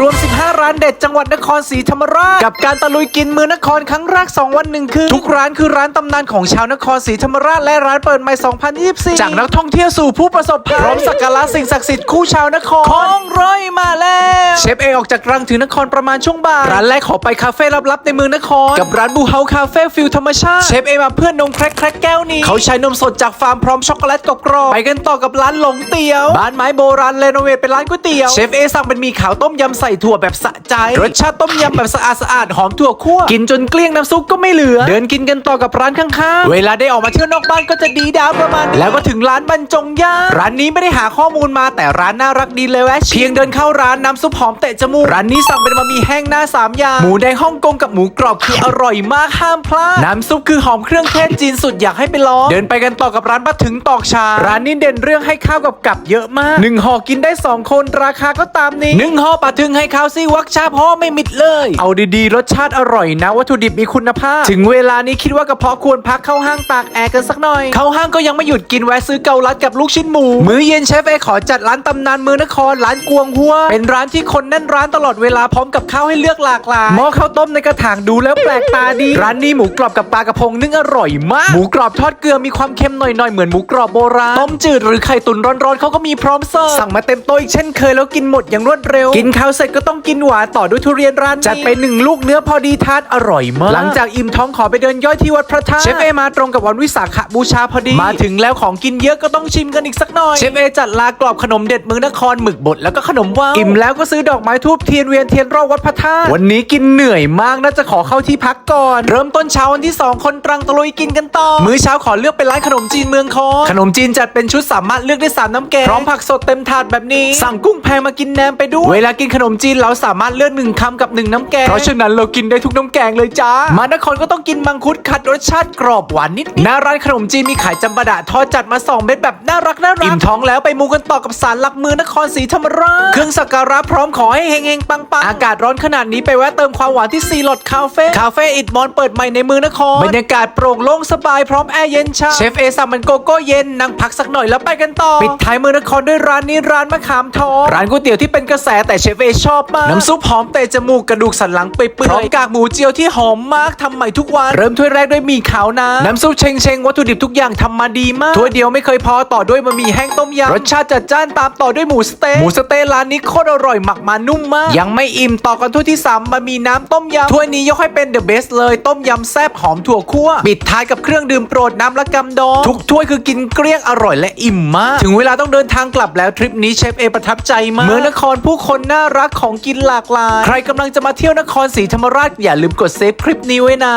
รวม 15 ร้านเด็ดจังหวัดนครศรีธรรมราช กับการตะลุยกินมือนครครั้งแรก 2 วันหนึ่งคืนทุกร้านคือร้านตำนานของชาวนครศรีธรรมราชและร้านเปิดใหม่ 2024 จากนักท่องเที่ยวสู่ผู้ประสบภัยพร้อมสักการะสิ่งศักดิ์สิทธิ์คู่ชาวนครของร้อยมาแล้ว เชฟเอออกจากรังถึงนครประมาณช่วงบ่ายร้านแรกขอไปคาเฟ่ลับๆในเมืองนคร กับร้านบูเฮาคาเฟ่ฟิลธรรมชาติเชฟเอมาเพื่อนนมแครกแครกแก้วนี้เขาใช้นมสดจากฟาร์มพร้อมช็อกโกแลตกรอบๆไปกันต่อกับร้านหลงเตี๋ยวบ้านไม้โบราณเรโนเวทเป็นร้านก๋วยเตี๋ยวเชฟเอสั่งเป็นหมีขาวต้มยำใส่ถั่วแบบสะใจ รสชาติต้มยำแบบสะอาดสะอาดหอมถั่วคั่ว กินจนเกลี้ยงน้ำซุปก็ไม่เหลือ เดินกินกันต่อกับร้านข้างๆ เวลาได้ออกมาเที่ยวนอกบ้านก็จะดีดาวประมาณแล้วก็ถึงร้านบรรจงย่างร้านนี้ไม่ได้หาข้อมูลมาแต่ร้านน่ารักดีเลยแวะเพียงเดินเข้าร้านน้ำซุปหอมเตะจมูกร้านนี้สั่งเป็นบะหมี่แห้งหน้าสามอย่างหมูแดงฮ่องกงกับหมูกรอบคืออร่อยมากห้ามพลาดน้ำซุปคือหอมเครื่องเทศจีนสุดอยากให้ไปลองเดินไปกันต่อกับร้านปลาถึงตอกชา ร้านนี้เด่นเรื่องให้ข้าวกับกับเยอะมากหนึ่งห่อกินได้สองคนราคาก็ตามนี้หนึ่งห่อปลาถึงให้ข้าวซี่วักชาพ่อไม่มิดเลย เอาดีๆ รสชาติอร่อยนะ วัตถุดิบมีคุณภาพ ถึงเวลานี้คิดว่ากระเพาะควรพักเข้าห้างตากแอร์กันสักหน่อย เข้าห้างก็ยังไม่หยุดกินแวะซื้อเกาลัดกับลูกชิ้นหมู มื้อเย็นเชฟเอขอจัดร้านตำนานเมืองนครร้านกวงหัว เป็นร้านที่คนแน่นร้านตลอดเวลาพร้อมกับข้าวให้เลือกหลากหลายหม้อข้าวต้มในกระถางดูแล้วแปลกตาดี ร้านนี้หมูกรอบกับปลากระพงนึ่งอร่อยมาก หมูกรอบทอดเกลือมีความเค็มหน่อยๆเหมือนหมูกรอบโบราณ ต้มจืดหรือไข่ตุ๋นร้อนๆเขาก็มีพร้อมเสิร์ฟ สั่งมาเต็มโต๊ะอีกเช่นเคยแล้วกินหมดอย่างรวดเร็ว กินข้าวเสร็จก็ต้องกินหวานต่อด้วยทุเรียนร้านนี้จัดไปหนึ่งลูกเนื้อพอดีทานอร่อยมาก หลังจากอิ่มท้องขอไปเดินย่อยที่วัดพระธาตุเชฟเอมาตรงกับวันวิสาขบูชาพอดี มาถึงแล้วของกินเยอะก็ต้องชิมกันอีกสักหน่อย เชฟเอจัดลากรอบขนมเด็ดเมืองนครหมึกบดแล้วก็ขนมว่าวอิ่มแล้วก็ซื้อดอกไม้ทูบเทียนเวียนเทียนรอบวัดพระธาตุวันนี้กินเหนื่อยมากน่าจะขอเข้าที่พักก่อน เริ่มต้นเช้าวันที่ 2 คนตรังตะลุยกินกันต่อมื้อเช้าขอเลือกเป็นร้านขนมจีนเมืองคอนขนมจีนจัดเป็นชุดสามารถเลือกได้สามน้ำแกงพร้อมผักสดเต็มถาดแบบนี้ สั่งกุ้งแพงมากินแหนมไปด้วยเวลากินขนมจีนเราสามารถเลือกหนึ่งคำกับหนึ่งน้ำแกง เพราะฉะนั้นเรากินได้ทุกน้ำแกงเลยจ้า มานครก็ต้องกินมังคุดขัดรสชาติกรอบหวานนิดๆหน้าร้านขนมจีนมีขายจำปาดะทอดจัดมา2เม็ดแบบน่ารักน่ารักอิ่มท้องแล้วไปมูกันต่อกับสารหลักเมืองนครศรีธรรมราช เครื่องสักการะพร้อมขอให้เฮงๆปังๆอากาศร้อนขนาดนี้ไปแวะเติมความหวานที่ซีลอดคาเฟ่คาเฟ่อิดมอนเปิดใหม่ในเมืองนครบรรยากาศโปร่งโล่งสบายพร้อมแอร์เย็นชาเชฟเอสั่งมันโกโก้เย็นนั่งพักสักหน่อยแล้วไปกันต่อปิดท้ายเมืองนครด้วยร้านนี้ร้านมะขามทองร้านก๋วยเตี๋ยวที่เป็นกระแสแต่เชฟเอชอบมาก น้ำซุปหอมเตะจมูกกระดูกสันหลังเปื่อยๆพร้อมกากหมูเจียวที่หอมมากทำใหม่ทุกวัน เริ่มถ้วยแรกด้วยหมี่ขาวนะน้ำซุปเชงเชงๆวัตถุดิบทุกอย่างทำมาดีมากถ้วยเดียวไม่เคยพอต่อด้วยบะหมี่แห้งต้มยำรสชาติจัดจ้านตามต่อด้วยหมูสเต๊ะหมูสเต๊ะร้านนี้โคตรอร่อยหมักมานุ่มมาก ยังไม่อิ่มต่อกันถ้วยที่3บะหมี่น้ำต้มยำถ้วยนี้ยกให้เป็นเดอะเบสเลยต้มยำแซ่บหอมถั่วคั่วปิดท้ายกับเครื่องดื่มโปรดน้ำละกำดองทุกถ้วยคือกินเกลี้ยงอร่อยและอิ่มมาก ถึงเวลาต้องเดินทางกลับแล้วทริปนี้เชฟเอประทับใจมากเมืองนครผู้คนน่ารักของกินหลากหลาย ใครกำลังจะมาเที่ยวนครศรีธรรมราชอย่าลืมกดเซฟคลิปนี้ไว้นะ